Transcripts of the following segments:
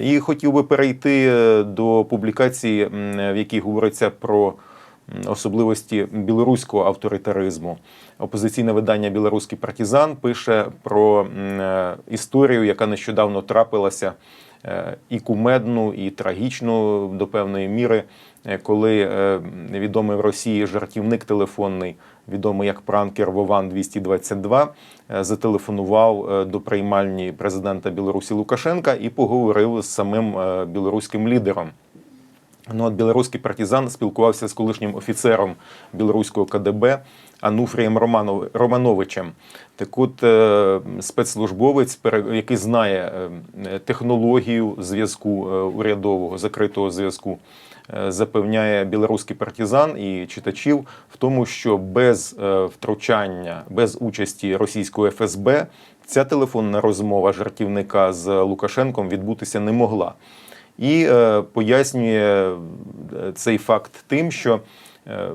І хотів би перейти е, до публікації, в якій говориться про особливості білоруського авторитаризму. Опозиційне видання Білоруський партизан пише про е, історію, яка нещодавно трапилася і кумедну, і трагічну до певної міри, е, коли е, відомий в Росії жартівник телефонний, відомий як пранкер Вован 222, е, зателефонував до приймальні президента Білорусі Лукашенка і поговорив з самим білоруським лідером. Ну, от білоруський партизан спілкувався з колишнім офіцером білоруського КДБ Ануфрієм Романов- Романовичем. Так от е, спецслужбовець, який знає е, технологію зв'язку е, урядового, закритого зв'язку, запевняє білоруський партизан і читачів в тому, що без втручання, без участі російського ФСБ ця телефонна розмова жартівника з Лукашенком відбутися не могла і е, пояснює е, цей факт тим, що е,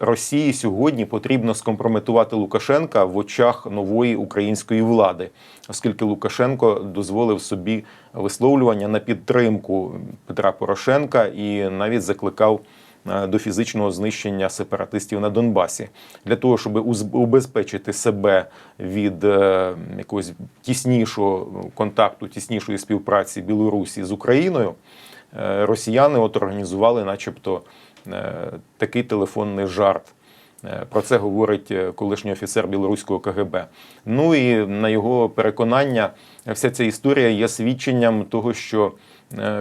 Росії сьогодні потрібно скомпрометувати Лукашенка в очах нової української влади, оскільки Лукашенко дозволив собі висловлювання на підтримку Петра Порошенка і навіть закликав до фізичного знищення сепаратистів на Донбасі для того, щоб убезпечити себе від е, якогось тіснішого контакту, тіснішої співпраці Білорусі з Україною. е, Росіяни от організували, начебто, е, такий телефонний жарт. Е, Про це говорить е, колишній офіцер білоруського КГБ. Ну і на його переконання, вся ця історія є свідченням того, що е,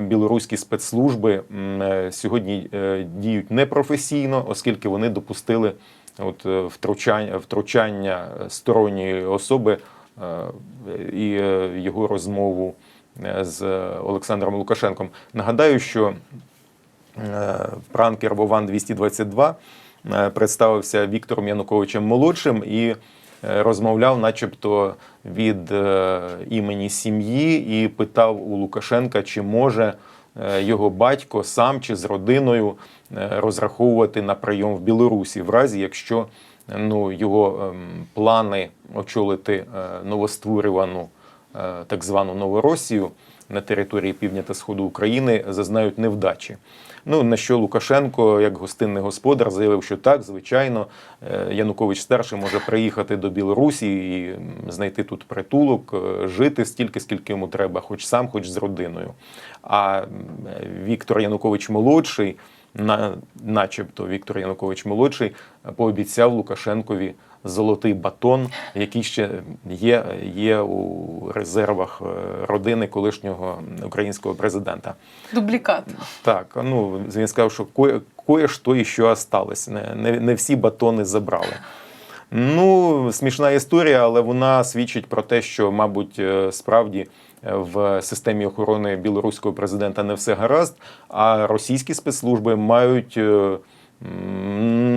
білоруські спецслужби е, сьогодні е, діють непрофесійно, оскільки вони допустили от, е, втручання, втручання сторонньої особи е, і е, його розмову е, з Олександром Лукашенком. Нагадаю, що е, пранкер Вован 222 е, представився Віктором Януковичем молодшим і е, розмовляв, начебто, від е, імені сім'ї, і питав у Лукашенка, чи може е, його батько сам чи з родиною е, розраховувати на прийом в Білорусі, в разі якщо ну, його ем, плани очолити е, новостворювану е, так звану Новоросію на території півдня та сходу України зазнають невдачі. Ну на що Лукашенко, як гостинний господар, заявив, що так, звичайно, е, Янукович старший може приїхати до Білорусі і знайти тут притулок, е, жити стільки, скільки йому треба, хоч сам, хоч з родиною. А Віктор Янукович молодший, на, начебто Віктор Янукович молодший, е, пообіцяв Лукашенкові золотий батон, який ще є, є у резервах е, родини колишнього українського президента. Дублікат. Так, ну він сказав, що кое, кое-що іще осталось. Не, не, не всі батони забрали. Ну, смішна історія, але вона свідчить про те, що, мабуть, е, справді е, в системі охорони білоруського президента не все гаразд, а російські спецслужби мають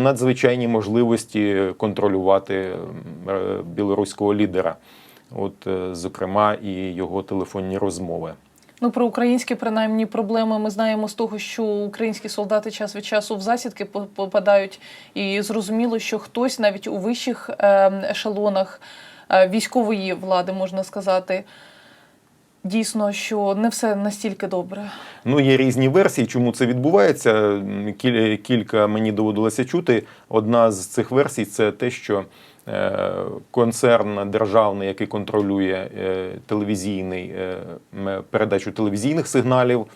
надзвичайні можливості контролювати е, білоруського лідера. От, е, зокрема, і його телефонні розмови. Ну про українські принаймні проблеми ми знаємо з того, що українські солдати час від часу в засідки попадають, і зрозуміло, що хтось навіть у вищих е, ешелонах е, військової влади можна сказати. Дійсно, що не все настільки добре. Ну, є різні версії, чому це відбувається. Кілька мені доводилося чути. Одна з цих версій це те, що е, концерн державний, який контролює е, телевізійний е, передачу телевізійних сигналів,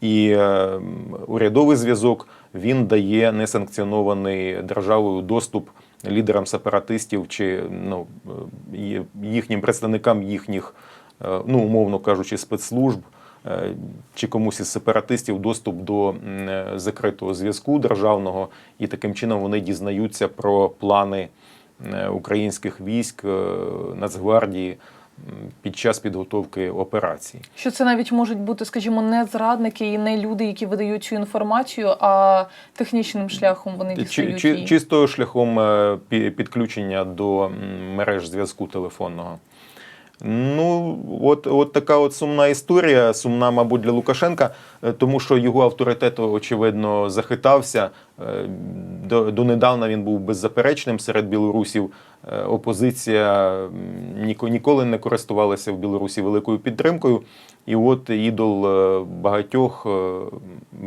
і урядовий зв'язок він дає несанкціонований державою доступ лідерам сепаратистів чи ну, їхнім представникам їхніх, ну умовно кажучи, спецслужб е, чи комусь із сепаратистів доступ до е, закритого зв'язку державного, і таким чином вони дізнаються про плани е, українських військ, е, Нацгвардії під час підготовки операцій. Що це навіть можуть бути, скажімо, не зрадники і не люди, які видають цю інформацію, а технічним шляхом вони дістають чи, її. чисто шляхом е, підключення до мереж зв'язку телефонного. Ну, от, от така от сумна історія, сумна, мабуть, для Лукашенка, е, тому що його авторитет, очевидно, захитався. Е, До, донедавна він був беззаперечним серед білорусів. Е, Опозиція ніколи не користувалася в Білорусі великою підтримкою. І от ідол багатьох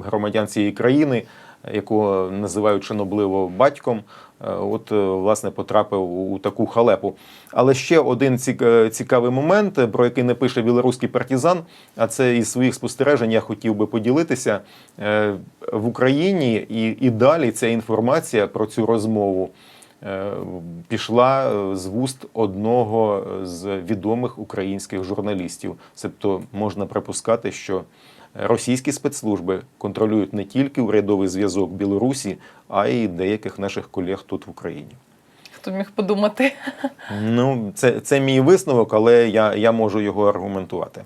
громадян цієї країни, якого називають шанобливо батьком, е, от е, власне потрапив у таку халепу. Але ще один е, цікавий момент, про який не пише білоруський партизан, а це із своїх спостережень я хотів би поділитися. В Україні і, і далі ця інформація про цю розмову пішла з вуст одного з відомих українських журналістів. Тобто можна припускати, що російські спецслужби контролюють не тільки урядовий зв'язок Білорусі, а й деяких наших колег тут в Україні. Хто міг подумати? Ну, це, це мій висновок, але я, я можу його аргументувати.